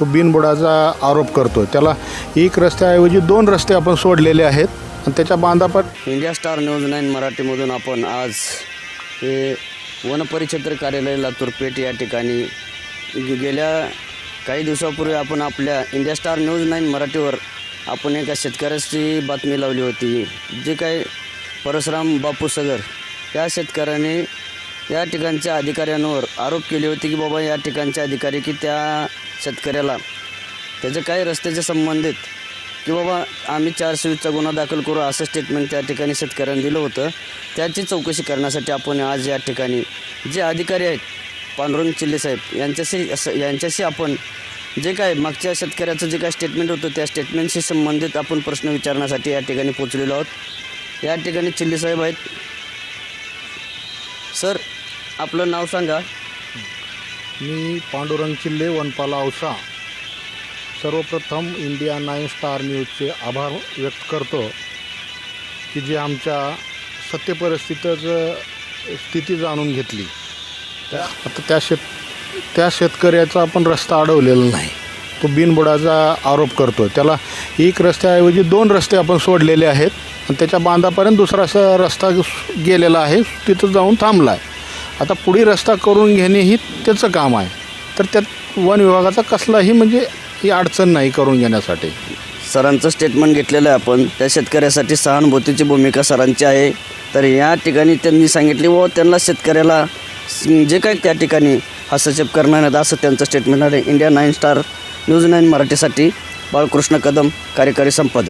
तो बिनबुडाचा आरोप करतो त्याला एक रस्त्याऐवजी दोन रस्ते आपण सोडलेले आहेत आणि त्याच्या बांधापट इंडिया स्टार न्यूज नाईन मराठीमधून आपण आज हे वनपरिक्षेत्र कार्यालय लातूर पेठ या ठिकाणी गेल्या काही दिवसापूर्वी आपण आपल्या इंडिया स्टार न्यूज नाईन मराठीवर आपण एका शेतकऱ्याची बातमी लावली होती. जे काही परशुराम बापू सगर या शेतकऱ्याने या ठिकाणच्या अधिकाऱ्यांवर आरोप केले होते की बाबा या ठिकाणचे अधिकारी की त्या शेतकऱ्याला. त्याचे काही रस्त्याचे संबंधित की बाबा आम्ही चारशे वीसचा गुन्हा दाखल करू असं स्टेटमेंट त्या ठिकाणी शेतकऱ्यांनी दिलं होतं. त्याची चौकशी करण्यासाठी आपण आज या ठिकाणी जे अधिकारी आहेत पांडुरंग चिल्ले साहेब यांच्याशी असं यांच्याशी आपण जे काय मागच्या शेतकऱ्याचं जे काय स्टेटमेंट होतं त्या स्टेटमेंटशी संबंधित आपण प्रश्न विचारण्यासाठी या ठिकाणी पोचलेलो आहोत. या ठिकाणी चिल्ले साहेब आहेत. सर आपलं नाव सांगा. मी पांडुरंग चिल्ले वनपाला औसा. सर्वप्रथम इंडिया नाईन स्टार न्यूजचे आभार व्यक्त करतो की जे आमच्या सत्यपरिस्थितीचं स्थिती जाणून घेतली. त्या आता त्या शेत त्या शेतकऱ्याचा आपण रस्ता अडवलेला नाही. तो बिनबुडाचा आरोप करतो त्याला एक रस्त्याऐवजी दोन रस्ते आपण सोडलेले आहेत आणि त्याच्या बांधापर्यंत दुसरा असा रस्ता गेलेला आहे. तिथं जाऊन थांबला आहे आता पुढे रस्ता करून घेणे ही त्याचं काम आहे. तर त्यात वन विभागाचा कसलाही म्हणजे ही अडचण नाही करून घेण्यासाठी. सरांचं स्टेटमेंट घेतलेलं आहे आपण. त्या शेतकऱ्यासाठी सहानुभूतीची भूमिका सरांची आहे. तर या ठिकाणी त्यांनी सांगितले व त्यांना शेतकऱ्याला जे काही त्या ठिकाणी हस्तक्षेप करणार आहेत असं त्यांचं स्टेटमेंट आहे. India nine star news nine मराठीसाठी बाळकृष्ण कदम कार्यकारी संपादक.